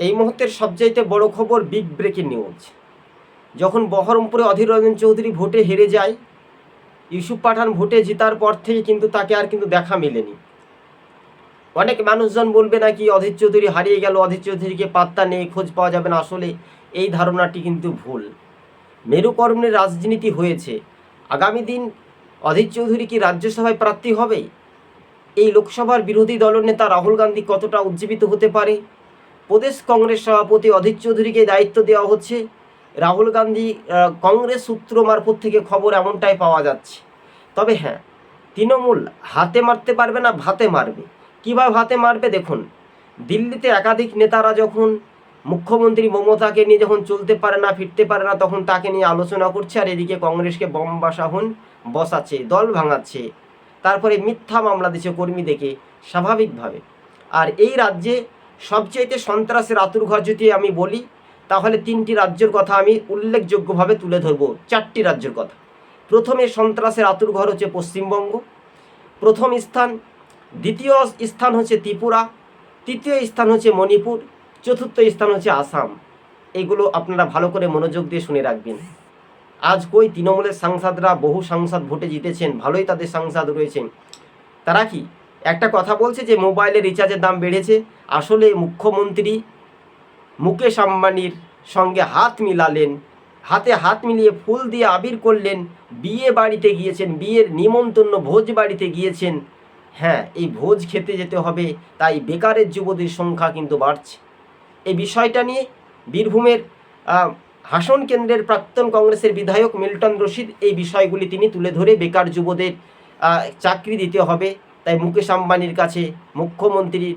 এই মুহূর্তের সবচাইতে বড় খবর বিগ ব্রেকিং নিউজ। যখন বহরমপুরে অধীর রঞ্জন চৌধুরী ভোটে হেরে যায়, ইউসুফ পাঠান ভোটে জেতার পর থেকে কিন্তু তাকে আর কিন্তু দেখা মেলেনি। অনেক মানুষজন বলবে নাকি অধীর চৌধুরী হারিয়ে গেল, অধীর চৌধুরীকে পাত্তা নেই, খোঁজ পাওয়া যাবে না। আসলে এই ধারণাটি কিন্তু ভুল। মেরুকর্মের রাজনীতি হয়েছে। আগামী দিন অধীর চৌধুরী কি রাজ্যসভায় প্রার্থী হবে? এই লোকসভার বিরোধী দলনেতা রাহুল গান্ধী কতটা উজ্জীবিত হতে পারে? প্রদেশ কংগ্রেস সভাপতি অধীর চৌধুরীকে দায়িত্ব দেওয়া হচ্ছে। রাহুল গান্ধী কংগ্রেস সূত্র মারফত থেকে খবর এমনটাই পাওয়া যাচ্ছে। তবে হ্যাঁ তৃণমূল হাতে মারতে পারবে না, ভাতে মারবে। কীভাবে হাতে মারবে দেখুন, দিল্লিতে একাধিক নেতারা যখন মুখ্যমন্ত্রী মমতাকে নিয়ে যখন চলতে পারে না, ফিরতে পারে না, তখন তাকে নিয়ে আলোচনা করছে আর এদিকে কংগ্রেসকে বম বাসাহন বসাচ্ছে, দল ভাঙাচ্ছে। তারপরে মিথ্যা মামলা দিচ্ছে কর্মীদেরকে স্বাভাবিকভাবে। আর এই রাজ্যে সবচাইতে সন্ত্রাসের আতুরঘর যদি আমি বলি, তাহলে তিনটি রাজ্যের কথা আমি উল্লেখযোগ্যভাবে তুলে ধরবো, চারটি রাজ্যের কথা। প্রথমে সন্ত্রাসের আতুরঘর হচ্ছে পশ্চিমবঙ্গ। প্রথম স্থান, দ্বিতীয় স্থান হচ্ছে ত্রিপুরা, তৃতীয় স্থান হচ্ছে মণিপুর, চতুর্থ স্থান হচ্ছে আসাম। এগুলো আপনারা ভালো করে মনোযোগ দিয়ে শুনে রাখবেন। আজ কই তৃণমূলের সাংসদরা বহু সাংসদ ভোটে জিতেছেন, ভালোই তাদের সাংসদ রয়েছেন। তারা কি একটা কথা বলছে যে মোবাইলের রিচার্জের দাম বেড়েছে। আসলে মুখ্যমন্ত্রী মুকেশ আম্বানির সঙ্গে হাত মিলালেন, হাতে হাত মিলিয়ে ফুল দিয়ে আবির করলেন, বিয়ে বাড়িতে গিয়েছেন, বিয়ের নিমন্ত্রণ ভোজ বাড়িতে গিয়েছেন। হ্যাঁ এই ভোজ খেতে যেতে হবে, তাই বেকারের যুবদের সংখ্যা কিন্তু বাড়ছে। এই বিষয়টা নিয়ে বীরভূমের হাসন কেন্দ্রের প্রাক্তন কংগ্রেসের বিধায়ক মিল্টন রশিদ এই বিষয়গুলি তিনি তুলে ধরে বেকার যুবদের চাকরি দিতে হবে। তাই মুকেশ আম্বানির কাছে মুখ্যমন্ত্রীর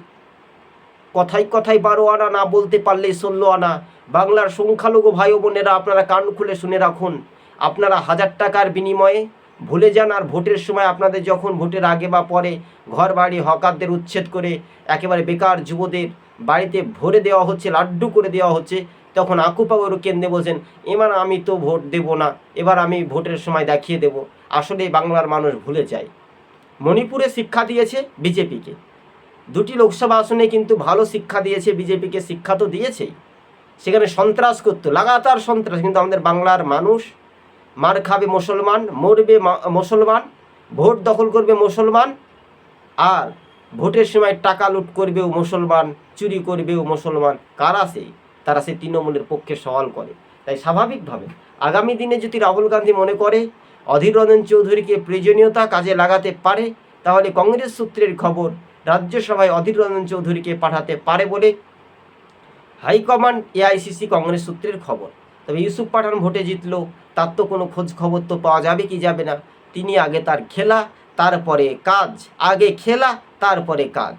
কথাই কথাই বারো আনা না বলতে পারলেই ষোলো আনা। বাংলার সংখ্যালঘু ভাই বোনেরা, আপনারা কান খুলে শুনে রাখুন। আপনারা হাজার টাকার বিনিময়ে ভুলে যান আর ভোটের সময় আপনাদের যখন ভোটের আগে বা পরে ঘর বাড়ি হকারদের উচ্ছেদ করে একেবারে বেকার যুবদের বাড়িতে ভরে দেওয়া হচ্ছে, লাড্ডু করে দেওয়া হচ্ছে, তখন আকুপাগরু কেন্দ্রে বলছেন, এবার আমি তো ভোট দেব না, এবার আমি ভোটের সময় দেখিয়ে দেব। আসলে বাংলার মানুষ ভুলে যায়। মণিপুরে শিক্ষা দিয়েছে বিজেপিকে। দুটি লোকসভা আসনে কিন্তু ভালো শিক্ষা দিয়েছে বিজেপিকে, শিক্ষা তো দিয়েছেই। সেখানে সন্ত্রাস করতো, লাগাতার সন্ত্রাস, কিন্তু আমাদের বাংলার মানুষ মার খাবে মুসলমান, মরবে মুসলমান, ভোট দখল করবে মুসলমান, আর ভোটের সময় টাকা লুট করবেও মুসলমান, চুরি করবেও মুসলমান। কারা সেই? তারা সেই তৃণমূলের পক্ষে সওয়াল করে। তাই স্বাভাবিকভাবে আগামী দিনে যদি রাহুল গান্ধী মনে করে অধীর রঞ্জন চৌধুরীকে প্রয়োজনীয়তা কাজে লাগাতে পারে, তাহলে কংগ্রেস সূত্রের খবর রাজ্যসভায় অধীর রঞ্জন চৌধুরীকে পাঠাতে পারে বলে হাইকমান্ড এআইসিসি কংগ্রেস সূত্রের খবর। তবে ইউসুফ পাঠান ভোটে জিতলো, তার তো কোনো খোঁজ খবর তো পাওয়া যাবে কি যাবে না। তিনি আগে তার খেলা, তারপরে কাজ, আগে খেলা, তারপরে কাজ।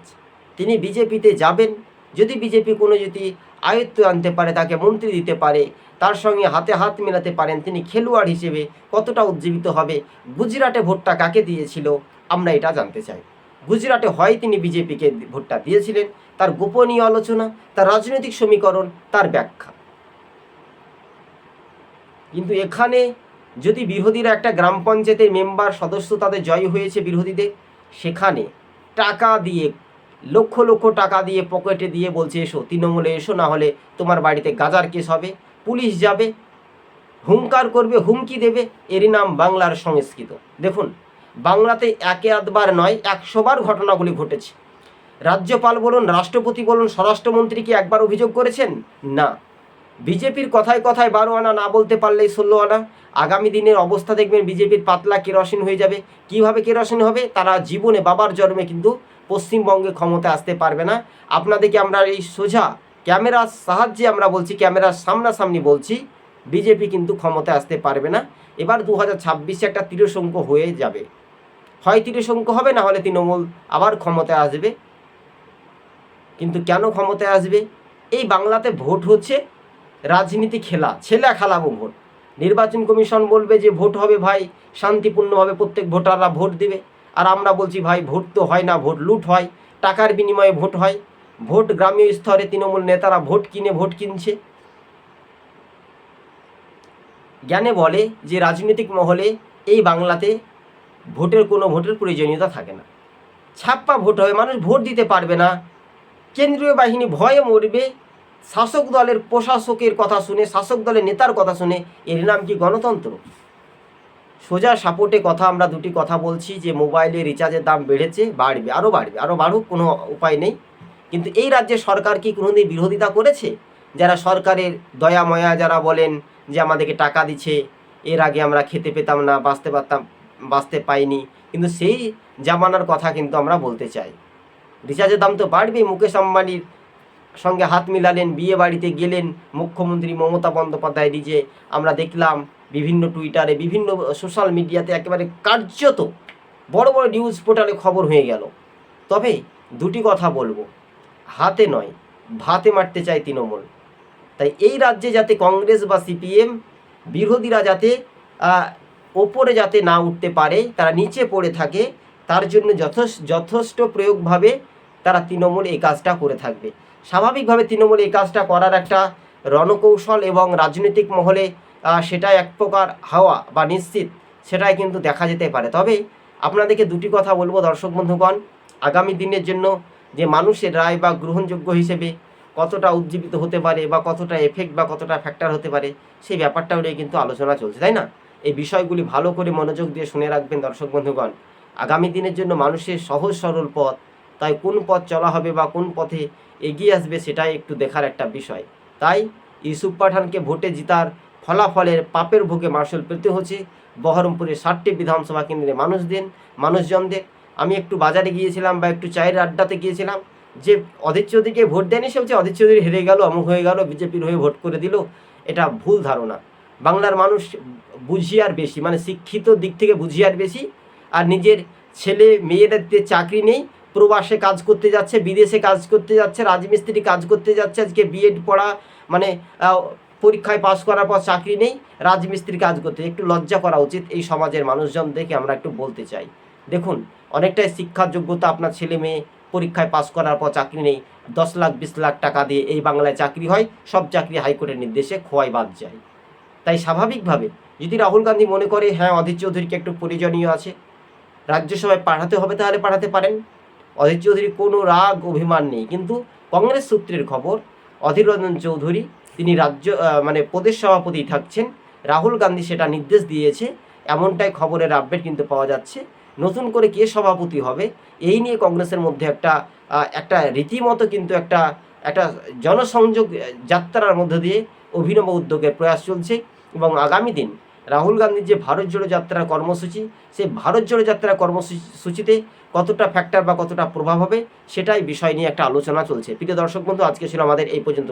তিনি বিজেপিতে যাবেন যদি বিজেপি কোনো যদি আয়ত্ত আনতে পারে, তাকে মন্ত্রী দিতে পারে, তার সঙ্গে হাতে হাত মেলাতে পারেন, তিনি খেলোয়াড় হিসেবে কতটা উজ্জীবিত হবে, গুজরাটে ভোটটা কাকে দিয়েছিল, আমরা এটা জানতে চাই। গুজরাটে হয় তিনি বিজেপিকে ভোটটা দিয়েছিলেন, তার গোপনীয় আলোচনা, তার রাজনৈতিক সমীকরণ, তার ব্যাখ্যা। কিন্তু এখানে যদি বিরোধীরা একটা গ্রাম পঞ্চায়েতের মেম্বার, সদস্য তাদের জয় হয়েছে বিরোধীদের, সেখানে টাকা দিয়ে লক্ষ লক্ষ টাকা দিয়ে পকেটে দিয়ে বলছে, এসো, তৃণমূলে এসো, না হলে তোমার বাড়িতে গাজার কেস হবে। পুলিশ যাবে, হুঙ্কার করবে, হুমকি দেবে। এরই নাম বাংলার সংস্কৃত। দেখুন, বাংলাতে একে আধবার নয় একশোবার ঘটনাগুলি ঘটেছে। রাজ্যপাল বলুন, রাষ্ট্রপতি বলুন, স্বরাষ্ট্রমন্ত্রী কি একবার অভিযোগ করেছেন? না। বিজেপির কথায় কথায় বারো আনা না বলতে পারলেই ষোলো আনা আগামী দিনের অবস্থা দেখবেন, বিজেপির পাতলা কেরোসিন হয়ে যাবে। কীভাবে কেরোসিন হবে? তারা জীবনে বাবার জন্মে কিন্তু পশ্চিমবঙ্গে ক্ষমতা আসতে পারবে না। আপনাদেরকে আমরা এই সোজা ক্যামেরার সাহায্যে আমরা বলছি, ক্যামেরার সামনাসামনি বলছি, বিজেপি কিন্তু ক্ষমতা আসতে পারবে না। এবার দু হাজার ছাব্বিশে একটা তীরশঙ্ক হয়ে যাবে। হয় তীরশঙ্ক হবে, না হলে তৃণমূল আবার ক্ষমতায় আসবে। কিন্তু কেন ক্ষমতায় আসবে? এই বাংলাতে ভোট হচ্ছে রাজনীতি খেলা, ছেলে খেলাবো ভোট। নির্বাচন কমিশন বলবে যে ভোট হবে ভাই, শান্তিপূর্ণভাবে প্রত্যেক ভোটাররা ভোট দেবে। আর আমরা বলছি, ভাই, ভোট তো হয় না, ভোট লুট হয়, টাকার বিনিময়ে ভোট হয়। ভোট গ্রামীয় স্তরে তৃণমূল নেতারা ভোট কিনে, ভোট কিনছে। জ্ঞানে বলে যে, রাজনৈতিক মহলে এই বাংলাতে ভোটের কোনো ভোটের প্রয়োজনীয়তা থাকে না। ছাপ্পা ভোট হবে মানুষ ভোট দিতে পারবে না। কেন্দ্রীয় বাহিনী ভয়ে মরবে। শাসক দলের প্রশাসকের কথা শুনে, শাসক দলের নেতার কথা শুনে, এর নাম কি গণতন্ত্র? সোজা সাপোর্টে কথা আমরা দুটি কথা বলছি যে মোবাইলে রিচার্জের দাম বেড়েছে, বাড়বে, আরও বাড়বে, আরও বাড়ুক, কোনো উপায় নেই। কিন্তু এই রাজ্যে সরকার কি কোনোদিন বিরোধিতা করেছে? যারা সরকারের দয়া, ময়া যারা বলেন যে আমাদেরকে টাকা দিচ্ছে, এর আগে আমরা খেতে পেতাম না, বাঁচতে পারতাম, বাঁচতে পাইনি, কিন্তু সেই জামানার কথা কিন্তু আমরা বলতে চাই। রিচার্জের দাম তো বাড়বে মুকেশ আম্বানির সঙ্গে হাত মিলালেন, বিয়ে বাড়িতে গেলেন, মুখ্যমন্ত্রী মমতা বন্দ্যোপাধ্যায় নিজে। আমরা দেখলাম বিভিন্ন টুইটারে বিভিন্ন সোশ্যাল মিডিয়াতে একেবারে কার্যত বড় বড় নিউজ পোর্টালে খবর হয়ে গেল। তবে দুটি কথা বলব। হাতে নয়, ভাতে মারতে চায় তৃণমূল। তাই এই রাজ্যে যাতে কংগ্রেস বা সিপিএম বিরোধীরা যাতে ওপরে যাতে না উঠতে পারে, তারা নিচে পড়ে থাকে, তার জন্য যথেষ্ট যথেষ্ট প্রয়োগভাবে তারা তৃণমূল এই কাজটা করে থাকবে। স্বাভাবিকভাবে তৃণমূল এই কাজটা করার একটা রণকৌশল এবং রাজনৈতিক মহলে সেটা এক প্রকার হাওয়া বা নিশ্চিত, সেটাই কিন্তু দেখা যেতে পারে। তবে আপনাদেরকে দুটি কথা বলব দর্শক বন্ধুগণ, আগামী দিনের জন্য যে মানুষের রায় বা গ্রহণযোগ্য হিসেবে কতটা উজ্জীবিত হতে পারে বা কতটা এফেক্ট বা কতটা ফ্যাক্টর হতে পারে, সেই ব্যাপারটাও নিয়ে কিন্তু আলোচনা চলছে, তাই না? এই বিষয়গুলি ভালো করে মনোযোগ দিয়ে শুনে রাখবেন দর্শক বন্ধুগণ। আগামী দিনের জন্য মানুষের সহজ সরল পথ, তাই কোন পথ চলা হবে বা কোন পথে এগিয়ে আসবে সেটাই একটু দেখার একটা বিষয়। তাই ইউসুফ পাঠানকে ভোটে জিতার ফলাফলের পাপের ভোগে মার্শাল পেতে হচ্ছে। বহরমপুরের ষাটটি বিধানসভা কেন্দ্রে মানুষদের মানুষজনদের আমি একটু বাজারে গিয়েছিলাম বা একটু চায়ের আড্ডাতে গিয়েছিলাম। যে অধীর চৌধুরীকে ভোট দেয়নি, সে হচ্ছে অধীর চৌধুরী হেরে গেল, অমুক হয়ে গেল, বিজেপির হয়ে ভোট করে দিল। এটা ভুল ধারণা। বাংলার মানুষ বুঝিয়ার বেশি মানে শিক্ষিত দিক থেকে বুঝিয়ার বেশি। আর নিজের ছেলে মেয়েদের চাকরি নেই, প্রবাসে কাজ করতে যাচ্ছে, বিদেশে কাজ করতে যাচ্ছে, রাজমিস্ত্রি কাজ করতে যাচ্ছে, আজকে বিএড পড়া মানে পরীক্ষায় পাশ করার পর চাকরি নেই রাজমিস্ত্রি কাজ করতে। একটু লজ্জা করা উচিত এই সমাজের মানুষজনদেরকে আমরা একটু বলতে চাই। দেখুন, অনেকটাই শিক্ষার যোগ্যতা আপনার ছেলে মেয়ে পরীক্ষায় পাশ করার পর চাকরি নেই, দশ লাখ, বিশ লাখ টাকা দিয়ে এই বাংলায় চাকরি হয়, সব চাকরি হাইকোর্টের নির্দেশে খোয়াই বাদ যায়। তাই স্বাভাবিকভাবে যদি রাহুল গান্ধী মনে করে হ্যাঁ অধীর চৌধুরীকে একটু প্রয়োজনীয় আছে, রাজ্যসভায় পাঠাতে হবে তাহলে পাঠাতে পারেন। অধীর চৌধুরীর কোনো রাগ, অভিমান নেই। কিন্তু কংগ্রেস সূত্রের খবর অধীর রঞ্জন চৌধুরী তিনি রাজ্য মানে প্রদেশ সভাপতি থাকছেন। রাহুল গান্ধী সেটা নির্দেশ দিয়েছে। এমনটাই খবরের আপডেট কিন্তু পাওয়া যাচ্ছে। নতুন করে কে সভাপতি হবে? এই নিয়ে কংগ্রেসের মধ্যে একটা একটা রীতিমতো কিন্তু একটা একটা জনসংযোগ যাত্রার মধ্য দিয়ে অভিনব উদ্যোগের প্রয়াস চলছে এবং আগামী দিন রাহুল গান্ধীর যে ভারত জোড়ো যাত্রার কর্মসূচি সেই ভারত জোড়ো যাত্রার কর্মসূচিতে কতটা ফ্যাক্টর বা কতটা প্রভাব হবে, সেটাই বিষয় নিয়ে একটা আলোচনা চলছে। প্রিয় দর্শক বন্ধু, আজকে ছিল আমাদের এই পর্যন্ত।